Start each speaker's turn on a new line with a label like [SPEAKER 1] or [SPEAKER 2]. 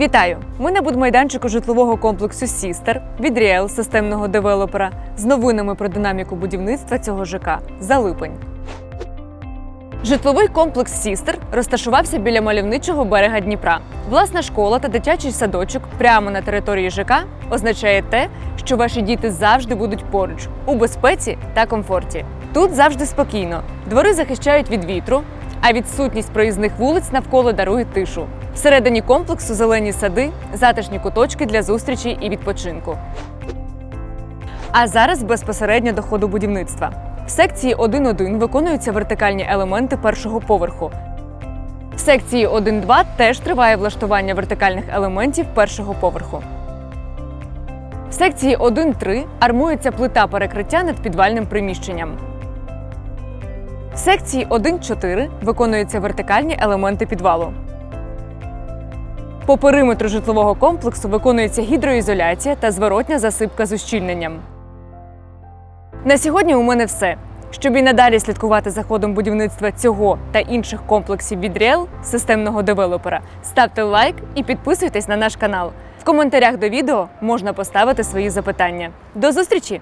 [SPEAKER 1] Вітаю! Ми на будмайданчику житлового комплексу Сістер від Ріел системного девелопера з новинами про динаміку будівництва цього ЖК за липень. Житловий комплекс Сістер розташувався біля мальовничого берега Дніпра. Власна школа та дитячий садочок прямо на території ЖК означає те, що ваші діти завжди будуть поруч у безпеці та комфорті. Тут завжди спокійно. Двори захищають від вітру, а відсутність проїзних вулиць навколо дарує тишу. Всередині комплексу зелені сади, затишні куточки для зустрічей і відпочинку. А зараз безпосередньо до ходу будівництва. В секції 1.1 виконуються вертикальні елементи першого поверху. В секції 1.2 теж триває влаштування вертикальних елементів першого поверху. В секції 1.3 армується плита перекриття над підвальним приміщенням. В секції 1.4 виконуються вертикальні елементи підвалу. По периметру житлового комплексу виконується гідроізоляція та зворотня засипка з ущільненням. На сьогодні у мене все. Щоб і надалі слідкувати за ходом будівництва цього та інших комплексів від Ріел, системного девелопера, ставте лайк і підписуйтесь на наш канал. В коментарях до відео можна поставити свої запитання. До зустрічі!